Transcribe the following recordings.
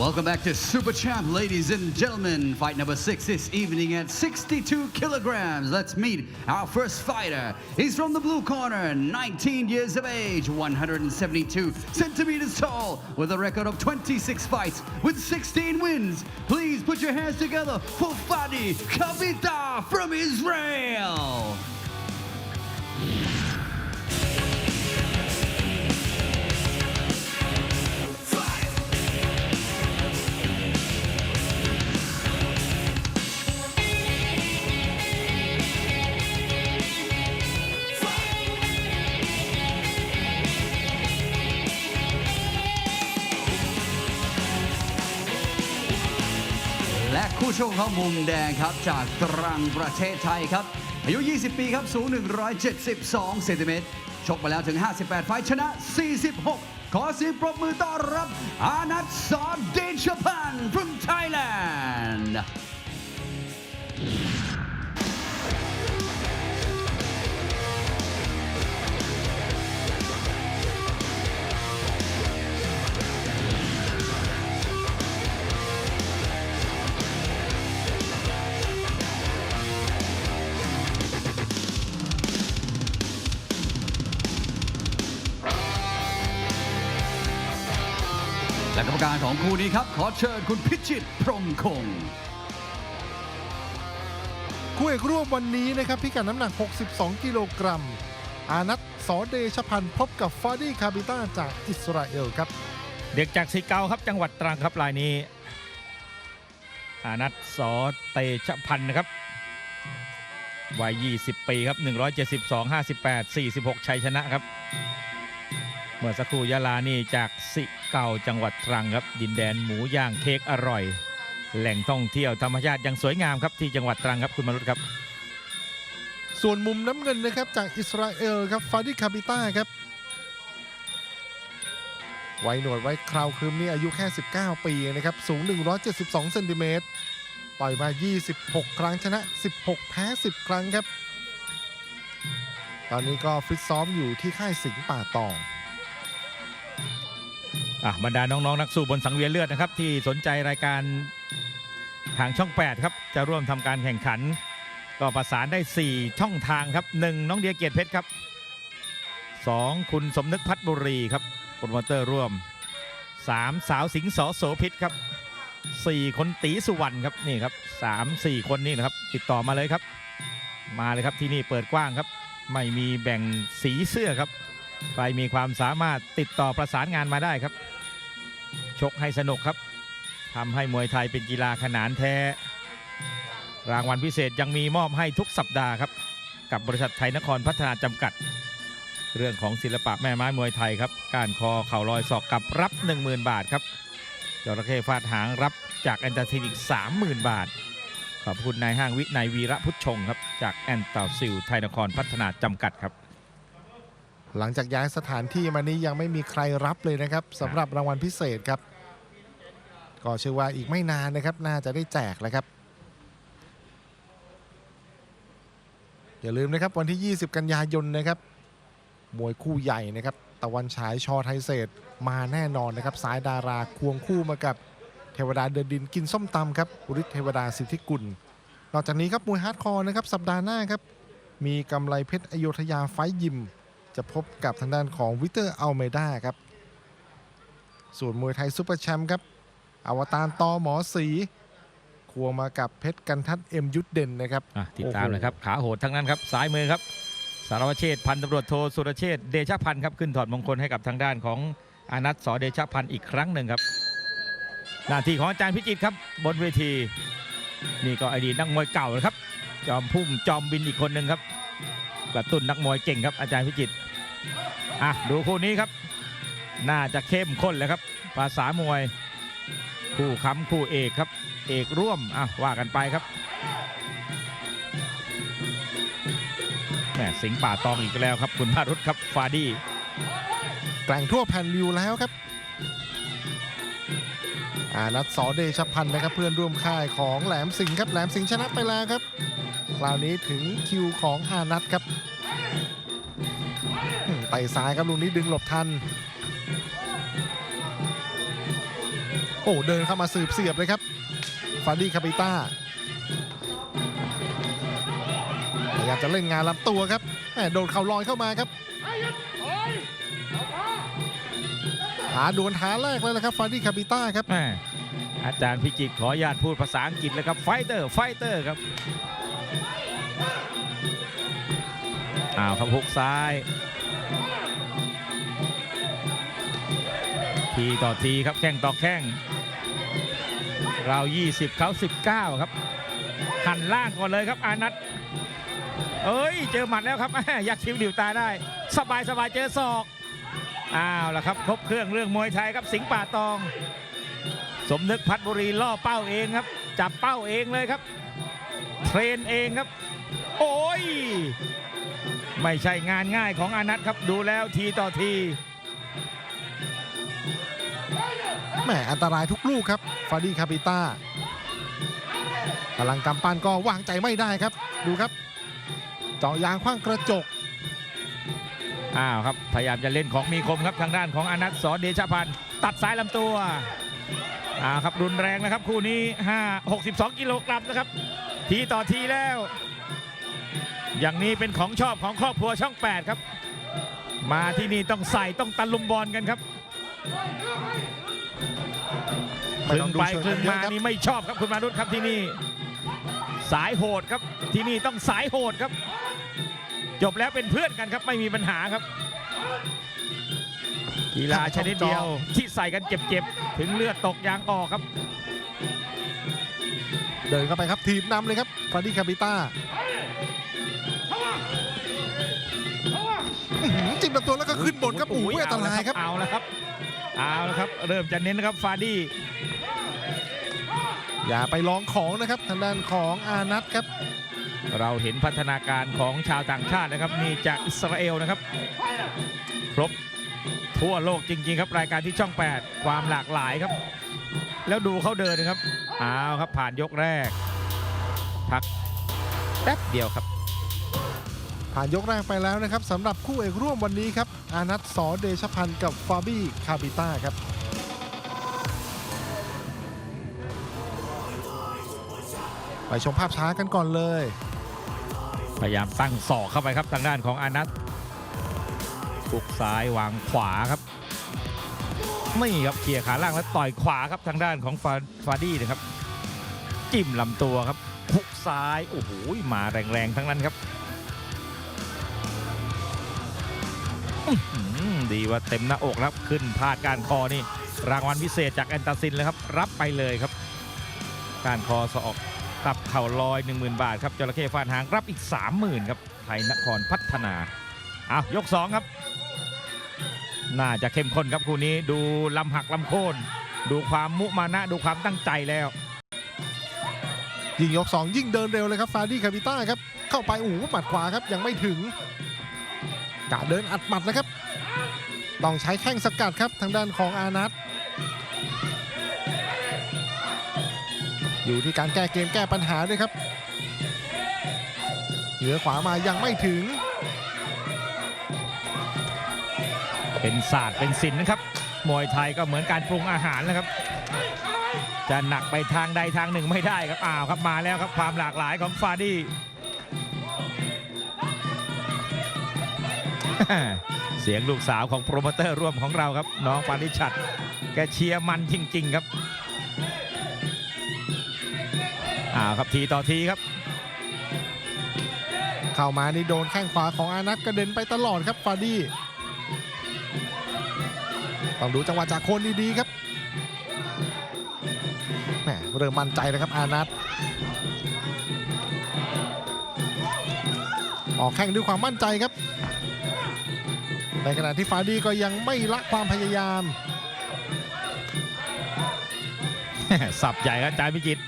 Welcome back to Super Champ, ladies and gentlemen. Fight number six this evening at 62 kilograms. Let's meet our first fighter. He's from the blue corner, 19 years of age, 172 centimeters tall, with a record of 26 fights with 16 wins. Please put your hands together for Fadi Kabita from Israel. ชกเขามุมแดงครับ จากตรังประเทศไทยครับ อายุ 20 ปีครับ สูง 172 เซนติเมตร ชกมาแล้วถึง 58 ไฟชนะ 46 ขอเสียงปรบมือต้อนรับ อานัทสอนเดชพันธ์ from Thailand ของคู่นี้ครับ ขอเชิญคุณพิชิตพรหมคง คู่เอกร่วมวันนี้นะครับพิกัดน้ำหนัก 62 กิโลกรัม อานัทสอเดชพันธ์พบกับฟาดี้คาบิต้าจากอิสราเอลครับ เด็กจากสีเกาครับจังหวัดตรังครับรายนี้ อานัทสอเตชะพันธ์นะครับวัย 20 ปีครับ 172 58 46 ชัยชนะครับ เมื่อสักครู่ยะลานี่จากสิเกาจังหวัดตรังครับ ดินแดนหมูย่างเค้กอร่อย แหล่งท่องเที่ยวธรรมชาติย่างสวยงามครับที่จังหวัดตรังครับคุณมรุตครับ ส่วนมุมน้ำเงินนะครับจากอิสราเอลครับฟาดี้คาบิต้าครับไว้หนวดไว้คราวครึมนี่อายุแค่ 19 ปีนะครับ สูง 172เซนติเมตรต่อยมา 26 ครั้งชนะ 16 แพ้ 10 ครั้งครับ ตอนนี้ก็ฟิตซ้อมอยู่ที่ค่ายสิงห์ป่าตอง อะบรรดาน้องๆนักสู้บนสังเวียนเลือดนะครับ ที่สนใจรายการทางช่อง 8 ครับ จะร่วมทำการแข่งขัน ก็ประสานได้ 4 ช่องทางครับ 1 น้องเดียเกียรติเพชรครับ 2 คุณสมนึกพัฒน์บุรีครับโปรโมเตอร์ร่วม 3 สาวสิงห์สอโสพิษครับ 4 คนตีสุวรรณครับนี่ครับ 3 4 คนนี่นะครับ ติดต่อมาเลยครับ มาเลยครับที่นี่เปิดกว้างครับ ไม่มีแบ่งสีเสื้อครับ ใครมีความสามารถติดต่อประสานงานมาได้ครับ ชกให้สนุกครับทำให้มวยไทยเป็นกีฬาขนานแท้ รางวัลพิเศษยังมีมอบให้ทุกสัปดาห์ครับ กับบริษัทไทยนครพัฒนาจำกัด เรื่องของศิลปะแม่ไม้มวยไทยครับการคอเข่าลอยศอกกับรับ 10,000 บาทครับจระเข้ฟาดหางรับจากแอนตาทินอีก 30,000 บาท ขอบคุณนายห้างวินัยวีระพุทธชงครับ จากแอนตาซิลไทยนครพัฒนาจำกัดครับ หลังจากย้ายสถานที่มานี้ยังไม่มีใครรับเลยนะครับสำหรับรางวัลพิเศษครับ ก็เชื่อว่าอีกไม่นานนะครับ น่าจะได้แจกแล้วครับ อย่าลืมนะครับวันที่ 20 กันยายนนะครับมวยคู่ใหญ่นะครับ ตะวันฉายชอไทยเศษมาแน่นอนนะครับ สายดาราควงคู่มากับเทวดาเดินดินกินส้มตำครับฤทธิเทวดาสิทธิกุล นอกจากนี้ครับมวยฮาร์ดคอร์นะครับสัปดาห์หน้าครับมีกำไรเพชรอโยธยาไฟยิม จะพบกับทางด้านของวิเตอร์อัลเมดาครับ ส่วนมวยไทยซุปเปอร์แชมป์ครับ อวตารตอหมอสีควงมากับเพชรกันทัดเอ็มยุทธเด่นนะครับอะติดตามโอ้โหเลยครับ ขาโหดทั้งนั้นครับซ้ายมือครับ สารวเชษฐ์พันตำรวจโทสุรเชษฐ์เดชพันธ์ครับขึ้นถอดมงคลให้กับทางด้านของอานัทสอเดชพันธ์อีกครั้งหนึ่งครับ หน้าที่ของอาจารย์พิจิตรครับบนเวที นี่ก็อดีตนักมวยเก่านะครับ จอมพุ่งจอมบินอีกคนหนึ่งครับ กระตุ้นนักมวยเก่งครับอาจารย์พิจิตอะดูคู่นี้ครับ น่าจะเข้มข้นเลยครับ ภาษามวย คู่ค้ำคู่เอกครับ เอกร่วมอะว่ากันไปครับแหมสิงป่าตองอีกแล้วครับ คุณพารุษครับฟาดี้แกร่งทั่วแผ่นวิวแล้วครับอานัทสอเดชพันธ์นะครับเพื่อนร่วมค่ายของแหลมสิงห์ครับแหลมสิงห์ชนะไปแล้วครับ คราวนี้ถึงคิวของอานัทครับไปซ้ายครับลูกนี้ดึงหลบทัน โอ้เดินเข้ามาสืบเสียบเลยครับฟาดี้คาปิต้าพยายามจะเล่นงานลำตัวครับแหมโดนเข่าลอยเข้ามาครับหาดวลท้าแรกเลยละครับฟาดี้คาปิต้าครับอาจารย์พิจิตรขออนุญาตพูดภาษาอังกฤษเลยครับไฟเตอร์ไฟเตอร์ครับ อ้าวครับฮุกซ้าย ทีต่อทีครับแข้งต่อแข้งเรา 20 เขา 19 ครับ หันล่างก่อนเลยครับอานัทเอ้ย เจอหมัดแล้วครับยักษ์คิ้วดิวตาได้ สบายสบายเจอศอกอ้าวแล้วครับ ครบเครื่องเรื่องมวยไทยครับสิงห์ป่าตอง สมนึกพัฒบุรีล่อเป้าเองครับ จับเป้าเองเลยครับ เทรนเองครับ โอ้ย ไม่ใช่งานง่ายของอานัทครับดูแล้วทีต่อทีแหมอันตรายทุกลูกครับฟาดี้คาปิต้าพลังกำปั้นก็วางใจไม่ได้ครับ ดูครับ เจาะยางคว้างกระจกอ้าวครับพยายามจะเล่นของมีคมครับทางด้านของอนัทสอนเดชพันธ์ตัดซ้ายลำตัวอ้าวครับรุนแรงนะครับ คู่นี้ 5 62 กิโลกรัมนะครับ ทีต่อทีแล้ว อย่างนี้เป็นของชอบของครอบครัวช่อง 8 ครับ มาที่นี่ต้องใส่ต้องตะลุมบอลกันครับคไม่รึ่ต้องงดูไปเชิงครึ่งกันเยมาอะครับนี่ไม่ชอบครับคุณมารุตครับที่นี่ สายโหดครับที่นี่ต้องสายโหดครับ จบแล้วเป็นเพื่อนกันครับไม่มีปัญหาครับกีฬาชนิดเดียวที่ใส่กันเจ็บๆ ถึงเลือดตกยางออกครับ เดินเข้าไปครับทีมนำเลยครับฟาดี้คาปิต้าอื้อหือจิ้มลำตัวแล้วก็ขึ้นบนครับโอ้โหอันตรายครับเอาแล้วครับเอาแล้วครับ เริ่มจะเน้นนะครับฟาดี้อย่าไปลองของนะครับทางด้านของอานัทครับ เราเห็นพัฒนาการของชาวต่างชาตินะครับนี่จากอิสราเอลนะครับครบทั่วโลกจริง ๆ ครับรายการที่ช่อง 8 ความหลากหลายครับ แล้วดูเขาเดินนะครับเอาครับผ่านยกแรก พักแป๊บเดียวครับ ผ่านยกแรกไปแล้วนะครับสำหรับคู่เอกร่วมวันนี้ครับ อานัทสอเดชพันธ์กับฟาบี้คาบิต้าครับไปชมภาพช้ากันก่อนเลย พยายามตั้งศอกเข้าไปครับทางด้านของอานัททุกซ้ายวางขวาครับ ไม่ครับเคลียขาล่างแล้วต่อยขวาครับทางด้านของฟาฟาดี้นะครับ จิ้มลำตัวครับหุกซ้ายโอ้โหมาแรงๆทั้งนั้นครับดีว่าเต็มหน้าอกครับขึ้นพาดการคอนี่ รางวัลพิเศษจากแอนตาซินเลยครับ รับไปเลยครับ การคอสอกตับเข่าลอย 10,000 บาทครับจระเข้ฟาดหางรับอีก 30,000ครับไทยนครพัฒนาอ้าวยก 2 ครับ น่าจะเข้มข้นครับคู่นี้ดูลำหักลำโค่นดูความมุมานะดูความตั้งใจแล้ว ยิงยก 2 ยิ่งเดินเร็วเลยครับฟาดี้คาบิต้าครับ เข้าไปโอ้โหหมัดขวาครับยังไม่ถึงกะเดินอัดหมัดนะครับ ต้องใช้แข้งสกัดครับทางด้านของอานัทอยู่ที่การแก้เกมแก้ปัญหาด้วยครับ เหนือขวามายังไม่ถึง เป็นศาสตร์เป็นศิลป์นะครับมวยไทยก็เหมือนการปรุงอาหารนะครับ จะหนักไปทางใดทางหนึ่งไม่ได้ครับอ้าวครับมาแล้วครับความหลากหลายของฟาดี้เสียงลูกสาวของโปรโมเตอร์ร่วมของเราครับ น้องปาริชัดแกเชียร์มันจริง ๆ ครับอ้าวครับทีต่อทีครับ เข้ามานี่โดนแข้งขวาของอานัทกระเด็นไปตลอดครับฟาดี้ ต้องดูจังหวะจากโคนดีๆครับแหมเริ่มมั่นใจแล้วครับอานัทออกแข้งด้วยความมั่นใจครับ ในขณะที่ฟาดี้ก็ยังไม่ละความพยายาม สับใหญ่ครับอาจารย์พิจิตร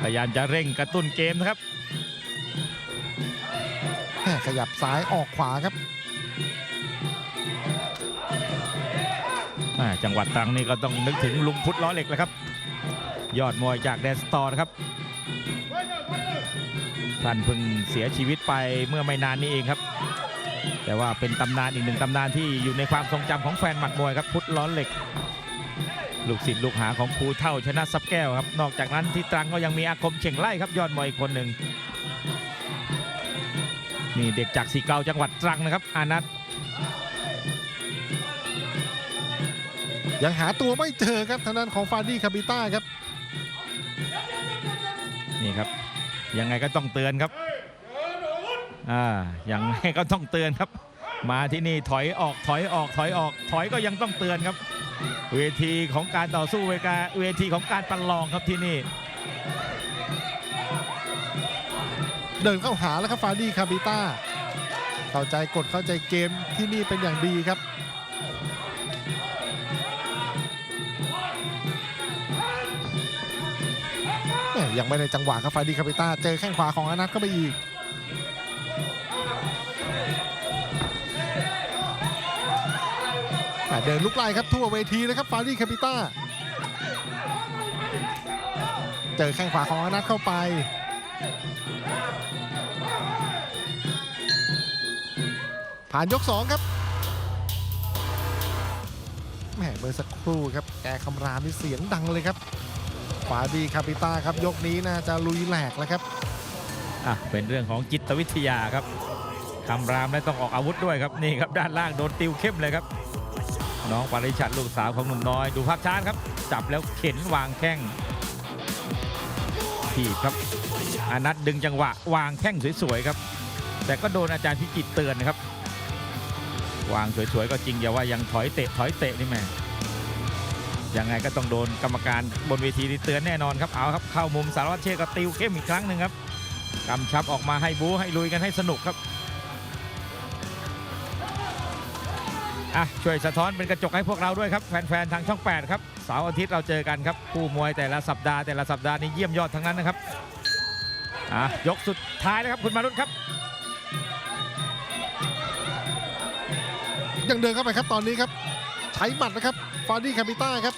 พยายามจะเร่งกระตุ้นเกมนะครับแหม่ขยับซ้ายออกขวาครับ จังหวัดตรังนี่ก็ต้องนึกถึงลุงพุทธล้อเหล็กแล้วครับ ยอดมวยจากแดนสตอร์นะครับท่านเพิ่งเสียชีวิตไปเมื่อไม่นานนี้เองครับ แต่ว่าเป็นตำนานอีกหนึ่งตำนานที่อยู่ในความทรงจำของแฟนหมัดมวยครับพุทธล้อเหล็ก ลูกศิษย์ลูกหาของครูเท่าชนะซับแก้วครับ นอกจากนั้นที่ตรังก็ยังมีอาคมเฉ่งไล่ครับยอดมวยอีกคนหนึ่งนี่เด็กจากสีเกาจังหวัดตรังนะครับอานัท ยังหาตัวไม่เจอครับทางด้านของฟาดี้คาบิต้าครับ นี่ครับ ยังไงก็ต้องเตือนครับอ่ายังไงก็ต้องเตือนครับ มาที่นี่ถอยออกถอยออกถอยออก ถอยก็ยังต้องเตือนครับ เวทีของการต่อสู้เวกาเวทีของการประลองครับที่นี่ เดินเข้าหาแล้วครับฟาดี้คาบิต้าเข้าใจกฎเข้าใจเกมที่นี่เป็นอย่างดีครับ ยังไม่ในจังหวะครับฟาดีคาบิต้าเจอแข้งขวาของอนัทก็ไปอีกเดินลุกไล่ครับทั่วเวทีเลยครับฟาดีคาปิต้าเจอแข้งขวาของอนัทเข้าไปผ่านยก2ครับแหมเมื่อสักครู่ครับแกคำรามนี่เสียงดังเลยครับ ฟาดีคาปิต้าครับยกนี้น่าจะลุยแหลกแล้วครับอะเป็นเรื่องของจิตวิทยาครับคำรามและต้องออกอาวุธด้วยครับนี่ครับด้านล่างโดนติวเข้มเลยครับ น้องปริชัดลูกสาวของหนุ่มน้อย ดูภาพช้าครับ จับแล้วเข็นวางแข้งทีบครับอนัทดึงจังหวะ วางแข้งสวยๆครับ แต่ก็โดนอาจารย์พิจิตเตือนนะครับ วางสวยๆก็จริงอย่าว่ายังถอยเตะถอยเตะนี่แม่ ยังไงก็ต้องโดนกรรมการบนเวทีนี่เตือนแน่นอนครับเอาครับเข้ามุมสารวัตรเชษก็ติวเข้มอีกครั้งหนึ่งครับกำชับออกมาให้บู๊ให้ลุยกันให้สนุกครับอะช่วยสะท้อนเป็นกระจกให้พวกเราด้วยครับแฟนๆทางช่อง 8 ครับเสาร์อาทิตย์เราเจอกันครับคู่มวยแต่ละสัปดาห์แต่ละสัปดาห์นี่เยี่ยมยอดทั้งนั้นนะครับอะยกสุดท้ายนะครับคุณมารุตครับ ยังเดินเข้าไปครับตอนนี้ครับ ใช้หมัดนะครับ ฟาดี้คาปิต้าครับ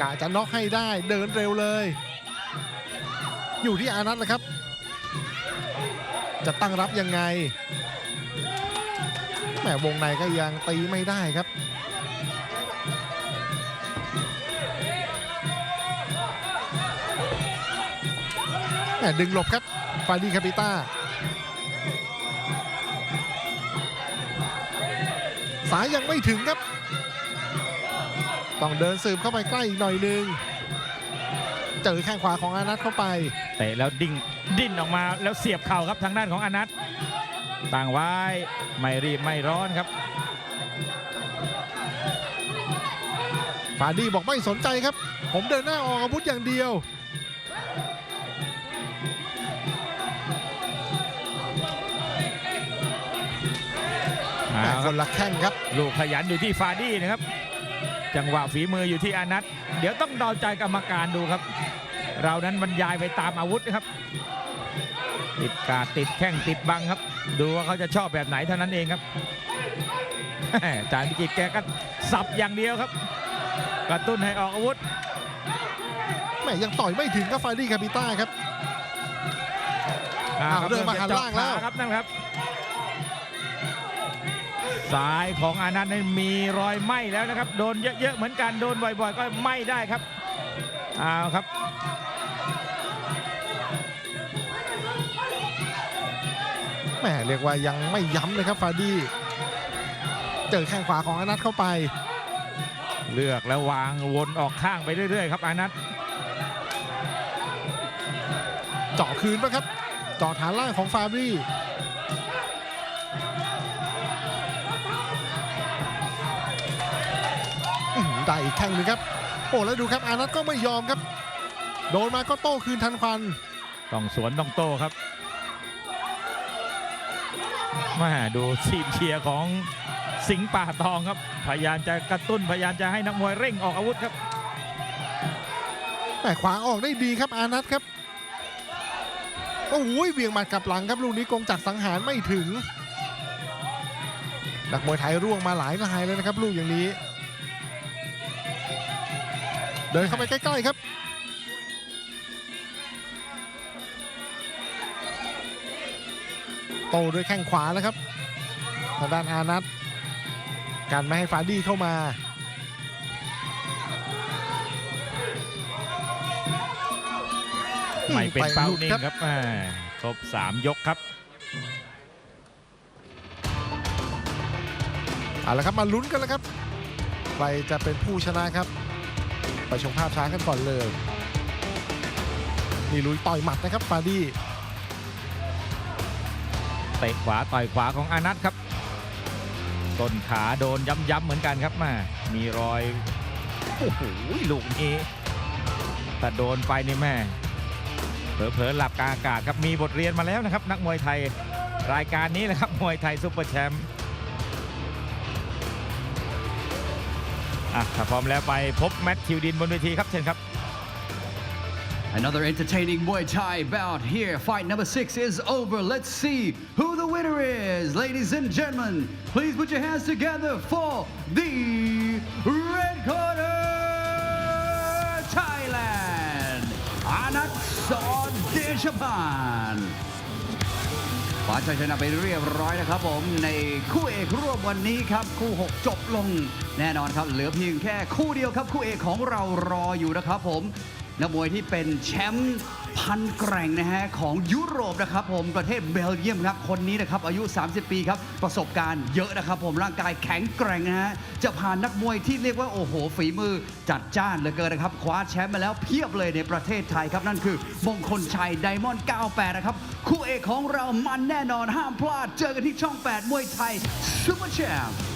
กะจะน็อกให้ได้เดินเร็วเลย อยู่ที่อานัทนะครับ จะตั้งรับยังไงแหมวงในก็ยังตีไม่ได้ครับแหมดึงหลบครับฟาดี้คาปิต้าสายยังไม่ถึงครับ ต้องเดินสืบเข้าไปใกล้อีกหน่อยหนึง เจอแข้งขวาของอานัทเข้าไป เตะแล้วดิ้งดิ้นออกมาแล้วเสียบเข่าครับทางด้านของอนัทต่างไว้ไม่รีบไม่ร้อนครับฟาดี้บอกไม่สนใจครับ ผมเดินหน้าออกอาวุธอย่างเดียว แต่เอาคครับนละแข้งครับ ลูกขยันอยู่ที่ฟาดี้นะครับ จังหวะฝีมืออยู่ที่อนัทเดี๋ยวต้องเดาใจกรรมการดูครับ เรานั้นบรรยายไปตามอาวุธนะครับติดกาดติดแข้งติดบังครับ ดูว่าเขาจะชอบแบบไหนเท่านั้นเองครับอาจารย์พิจิตรแกก็สับอย่างเดียวครับ กระตุ้นให้ออกอาวุธแหมยังต่อยไม่ถึงครับฟาดี้คาปิต้าครับอ่อ้าวครับเดินมาหันล่างแล้วเริ่มจะเจาะขครับนั่นครับ ซ้ายของอานันต์นั้นมีรอยไหม้แล้วนะครับ โดนเยอะๆเหมือนกันโดนบ่อยๆ ก็ไหม้ได้ครับเอาครับแหมเรียกว่ายังไม่ย้ำเลยครับฟาดี้เจอแข้งขวาของอานัทเข้าไป เลือกแล้ววางวนออกข้างไปเรื่อยๆครับอานัทเจาะคืนปะครับเจาะฐานล่างของฟาบี้ ได้อีกแข้งหนึงครับ โอ้แล้วดูครับอานัทก็ไม่ยอมครับ โดนมาก็โต้คืนทันควันต้องสวนต้องโต้ครับแมาดูทีมเชียร์ของสิงห์ป่าตองครับ พยายามจะกระตุ้นพยายามจะให้นักมวยเร่งออกอาวุธครับ แต่ขวาออกได้ดีครับอานัทครับโอ้โหเวียงหมัดกลับหลังครับลูกนี้กงจักรสังหารไม่ถึงนักมวยไทยร่วงมาหลายรายเลยนะครับ ลูกอย่างนี้ เดินเข้าไปใกล้ๆครับโตด้วยแข้งขวาแล้วครับทางด้านอานัทการไม่ให้ฟาดี้เข้ามา ไม่เป็นเป้านิ่งครับครบสามยกครับเอาละครับมาลุ้นกันแล้วครับ ใครจะเป็นผู้ชนะครับ ไปชมภาพช้ากันก่อนเลย นี่ลุยต่อยหมัดนะครับฟาดี้เตะขวาต่อยขวาของอานัทครับ ต้นขาโดนย้ำๆเหมือนกันครับมา มีรอย โอ้โหลูกนี้แต่โดนไปนี่แม่เผลอๆหลับกลางอากาศครับมีบทเรียนมาแล้วนะครับ นักมวยไทยรายการนี้แหละครับมวยไทยซุปเปอร์แชมป์ อะถ้าพร้อมแล้วไปพบแมทธิวดินบนเวทีครับเชิญครับ Another entertaining Muay Thai bout here. Fight number six is over. Let's see who the winner is. Ladies and gentlemen, please put your hands together for the red corner, Thailand. Anat Sordeshapan. คว้าชัยชนะไปเรียบร้อยนะครับผมในคู่เอกร่วมวันนี้ครับ คู่ 6 จบลง แน่นอนครับ เหลือเพียงแค่คู่เดียวครับ คู่เอกของเรารออยู่นะครับผมนักมวยที่เป็นแชมป์พันแกร่งนะฮะของยุโรปนะครับผมประเทศเบลเยียมครับคนนี้นะครับอายุ 30 ปีครับประสบการณ์เยอะนะครับผมร่างกายแข็งแกร่งนะฮะจะผ่านนักมวยที่เรียกว่าโอ้โห ฝีมือจัดจ้านเหลือเกินนะครับคว้าแชมป์มาแล้วเพียบเลยในประเทศไทยครับนั่นคือ มงคลชัยไดมอนด์ 98 นะครับ คู่เอกของเรามันแน่นอนห้ามพลาด เจอกันที่ช่อง 8 มวยไทยซูเปอร์แชมป์